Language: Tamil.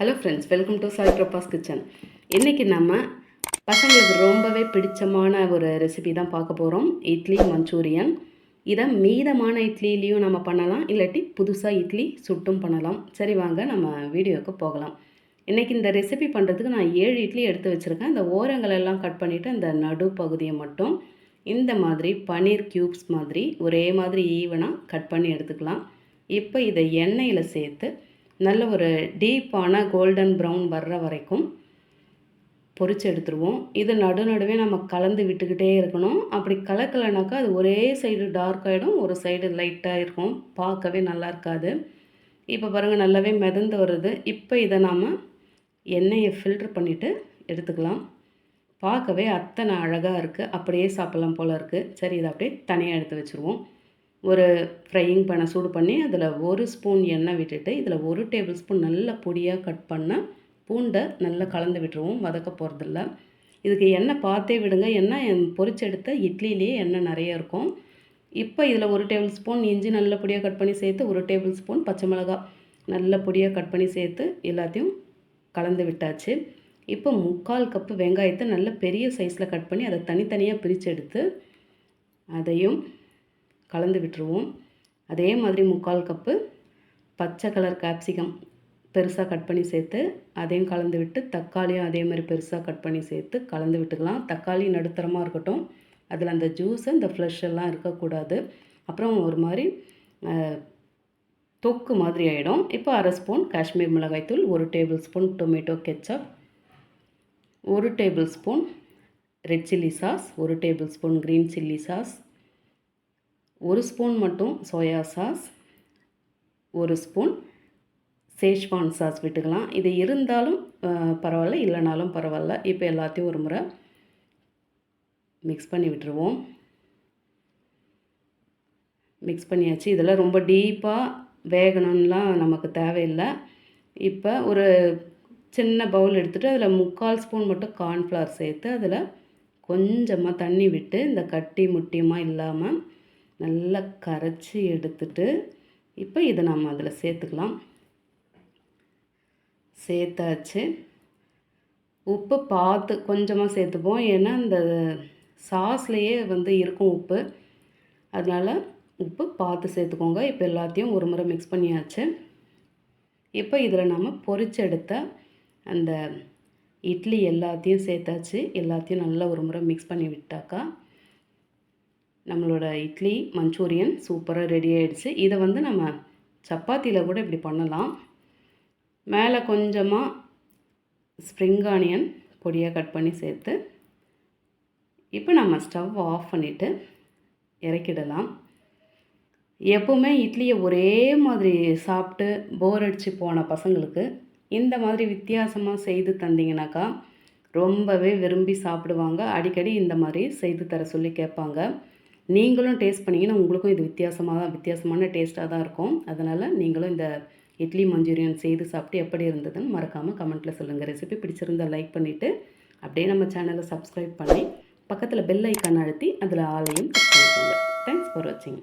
Hello friends welcome to Sai Prabhas kitchen இன்றைக்கி நம்ம பசங்களுக்கு ரொம்பவே பிடிச்சமான ஒரு ரெசிபி தான் பார்க்க போகிறோம் இட்லி மஞ்சூரியன். இதை மீதமான இட்லிலையும் நம்ம பண்ணலாம். இல்லாட்டி புதுசாக இட்லி சுட்டும் பண்ணலாம். சரி வாங்க நம்ம வீடியோவுக்கு போகலாம். இன்றைக்கி இந்த ரெசிபி பண்ணுறதுக்கு நான் ஏழு இட்லி எடுத்து வச்சுருக்கேன். இந்த ஓரங்களெல்லாம் கட் பண்ணிவிட்டு அந்த நடு பகுதியை மட்டும் இந்த மாதிரி பன்னீர் க்யூப்ஸ் மாதிரி ஒரே மாதிரி ஈவனாக கட் பண்ணி எடுத்துக்கலாம். இப்போ இதை எண்ணெயில் சேர்த்து நல்ல ஒரு டீப்பான கோல்டன் ப்ரௌன் வர்ற வரைக்கும் பொறிச்சு எடுத்துருவோம். இது நடு நடுவே நம்ம கலந்து விட்டுக்கிட்டே இருக்கணும். அப்படி கலக்கலைனாக்கா அது ஒரே சைடு டார்க் ஆகிடும் ஒரு சைடு லைட்டாக இருக்கும் பார்க்கவே நல்லா இருக்காது. இப்போ பாருங்கள் நல்லாவே மிதந்து வருது. இப்போ இதை நாம் எண்ணெயை ஃபில்ட்ரு பண்ணிவிட்டு எடுத்துக்கலாம். பார்க்கவே அத்தனை அழகாக இருக்குது அப்படியே சாப்பிட்லாம் போல் இருக்குது சரி இதை அப்படியே தனியாக எடுத்து வச்சுருவோம். ஒரு ஃப்ரையிங் பண்ண சூடு பண்ணி அதில் ஒரு ஸ்பூன் எண்ணெய் விட்டுட்டு இதில் ஒரு டேபிள் ஸ்பூன் நல்ல பொடியாக கட் பண்ண பூண்டை நல்லா கலந்து விட்டுருவோம் வதக்க போகிறதில்ல இதுக்கு எண்ணெய் பார்த்தே விடுங்க. எண்ணெய் பொரிச்செடுத்த இட்லிலேயே எண்ணெய் நிறைய இருக்கும். இப்போ இதில் ஒரு டேபிள் ஸ்பூன் இஞ்சி நல்ல பொடியாக கட் பண்ணி சேர்த்து ஒரு டேபிள் ஸ்பூன் பச்சை மிளகாய் நல்ல பொடியாக கட் பண்ணி சேர்த்து எல்லாத்தையும் கலந்து விட்டாச்சு. இப்போ முக்கால் கப்பு வெங்காயத்தை நல்ல பெரிய சைஸில் கட் பண்ணி அதை தனித்தனியாக பிரித்து எடுத்து அதையும் கலந்து விட்டுருவோம் அதே மாதிரி முக்கால் கப்பு பச்சை கலர் கேப்சிகம் பெருசாக கட் பண்ணி சேர்த்து அதையும் கலந்து விட்டு தக்காளியும் அதே மாதிரி பெருசாக கட் பண்ணி சேர்த்து கலந்து விட்டுக்கலாம். தக்காளி நடுத்தரமாக இருக்கட்டும். அதில் அந்த ஜூஸு இந்த ஃப்ளஷ் எல்லாம் இருக்கக்கூடாது. அப்புறம் ஒரு மாதிரி தொக்கு மாதிரி ஆகிடும் இப்போ அரை ஸ்பூன் காஷ்மீர் மிளகாய்த்தூள் ஒரு டேபிள் ஸ்பூன் டொமேட்டோ கெச்சப் ஒரு table spoon red chilli sauce ஒரு table spoon green chilli sauce ஒரு ஸ்பூன் மட்டும் சோயா சாஸ் ஒரு ஸ்பூன் சேஷ்வான் சாஸ் விட்டுக்கலாம். இது இருந்தாலும் பரவாயில்ல இல்லைனாலும் பரவாயில்ல. இப்போ எல்லாத்தையும் ஒரு முறை மிக்ஸ் பண்ணி விட்டுருவோம். மிக்ஸ் பண்ணியாச்சு. இதெல்லாம் ரொம்ப டீப்பாக வேகணும்லாம் நமக்கு தேவையில்லை. இப்போ ஒரு சின்ன பவுல் எடுத்துகிட்டு அதில் முக்கால் ஸ்பூன் மட்டும் கார்ன்ஃப்ளவர் சேர்த்து அதில் கொஞ்சமாக தண்ணி விட்டு இந்த கட்டி முட்டியமாக இல்லாமல் நல்லா கரைச்சி எடுத்துட்டு இப்போ இதை நம்ம அதில் சேர்த்துக்கலாம். சேர்த்தாச்சு. உப்பு பார்த்து கொஞ்சமாக சேர்த்துப்போம். ஏன்னா இந்த சாஸ்லேயே வந்து இருக்கும் உப்பு. அதனால் உப்பு பார்த்து சேர்த்துக்கோங்க. இப்போ எல்லாத்தையும் ஒரு முறை மிக்ஸ் பண்ணியாச்சு. இப்போ இதில் நம்ம பொறிச்செடுத்த அந்த இட்லி எல்லாத்தையும் சேர்த்தாச்சு. எல்லாத்தையும் நல்லா ஒரு முறை மிக்ஸ் பண்ணி விட்டாக்கா நம்மளோட இட்லி மஞ்சூரியன் சூப்பராக ரெடி ஆகிடுச்சு இதை வந்து நம்ம சப்பாத்தியில் கூட இப்படி பண்ணலாம். மேலே கொஞ்சமாக ஸ்ப்ரிங் ஆனியன் பொடியாக கட் பண்ணி சேர்த்து இப்போ நம்ம ஸ்டவ் ஆஃப் பண்ணிவிட்டு இறக்கிடலாம். எப்போவுமே இட்லியை ஒரே மாதிரி சாப்பிட்டு போர் அடித்து போன பசங்களுக்கு இந்த மாதிரி வித்தியாசமாக செய்து தந்தீங்கனாக்கா ரொம்பவே விரும்பி சாப்பிடுவாங்க. அடிக்கடி இந்த மாதிரி செய்து தர சொல்லி கேட்பாங்க. நீங்களும் டேஸ்ட் பண்ணிங்கன்னா உங்களுக்கும் இது வித்தியாசமாக தான் வித்தியாசமான டேஸ்ட்டாக தான் இருக்கும். அதனால் நீங்களும் இந்த இட்லி மஞ்சூரியன் செய்து சாப்பிட்டு எப்படி இருந்ததுன்னு மறக்காமல் கமெண்ட்டில் சொல்லுங்கள் ரெசிபி பிடிச்சிருந்தால் லைக் பண்ணிவிட்டு அப்படியே நம்ம சேனலை சப்ஸ்கிரைப் பண்ணி பக்கத்தில் பெல் ஐக்கான் அழுத்தி அதில் ஆலையும் தேங்க்ஸ் ஃபார் வாட்சிங்